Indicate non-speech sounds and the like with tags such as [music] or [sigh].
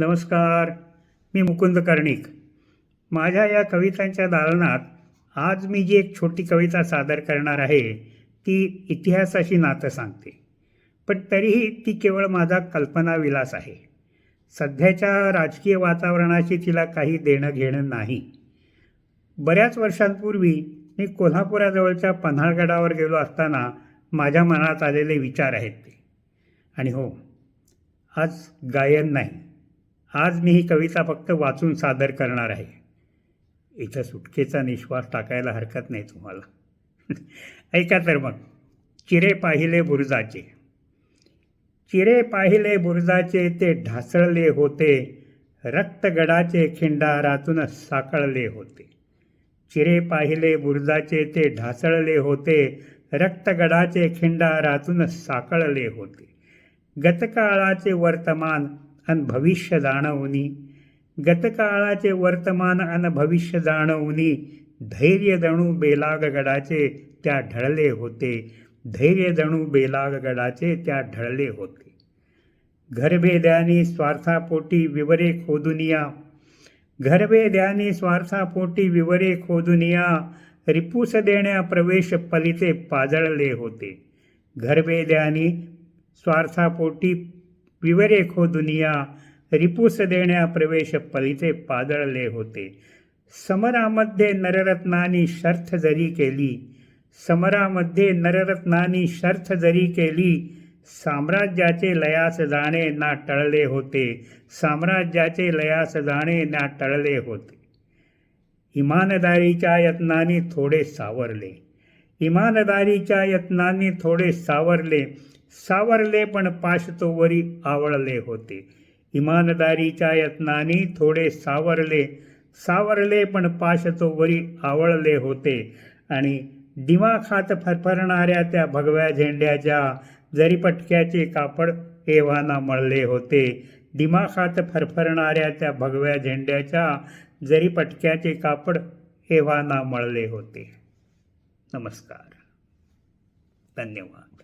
नमस्कार मी मुकुंद कर्णिक. माझ्या या कवितांच्या दालनात आज मी जी एक छोटी कविता सादर करणार आहे ती इतिहासाशी नातं सांगते. पण तरीही ती केवळ माझा कल्पनाविलास आहे. सध्याच्या राजकीय वातावरणाशी तिला काही देणं घेणं नाही. बऱ्याच वर्षांपूर्वी मी कोल्हापुराजवळच्या पन्हाळगडावर गेलो असताना माझ्या मनात आलेले विचार आहेत ते. आणि हो आज गायन नाही. आज मी ही कविता फक्त वाचून सादर करणार आहे. इथं सुटकेचा निश्वास टाकायला हरकत नाही तुम्हाला. [laughs] ऐका तर मग चिरे पाहिले बुरुजाचे. चिरे पाहिले बुरुजाचे ते ढासळले होते. रक्तगडाचे खिंडारातून साकळले होते. चिरे पाहिले बुरुजाचे ते ढासळले होते. रक्तगडाचे खिंडारातून साकळले होते. गतकाळाचे वर्तमान अन भविष्य जाणवनी. गतकाळाचे वर्तमान अन भविष्य जाणवणी धैर्य जणू बेलागगडाचे त्या ढळले होते. धैर्य जणू बेलागगडाचे त्या ढळले होते. घरभेद्याने स्वार्थापोटी विवरे खोदुनिया. घरभेद्याने स्वार्थापोटी विवरे खोदुनिया. रिपूस देण्या प्रवेश पलिते पाजळले होते. घरभेद्याने स्वार्थापोटी विवरे खोदुनिया रिपूस देण्या प्रवेश पलिते पाजळले होते. समरामध्ये नररत्नानी शर्थ जरी केली समरामध्ये नररत्नानी शर्थ जरी केली साम्राज्याचे लयास जाणे ना टळले होते साम्राज्याचे लयास जाणे ना टळले होते. इमानदारीच्या यत्नांनी थोडे सावरले. इमानदारीच्या यत्नांनी थोडे सावरले. सावरले पण पाशतोवरी आवळले होते. इमानदारीच्या यत्नाने थोडे सावरले सावरले पण पाशतोवरी आवळले होते. आणि दिमाखात फरफरणाऱ्या त्या भगव्या झेंड्याच्या जरीपटक्याचे कापड एव्हाना मळले होते. दिमाखात फरफरणाऱ्या त्या भगव्या झेंड्याच्या जरीपटक्याचे कापड एव्हाना मळले होते. नमस्कार. धन्यवाद.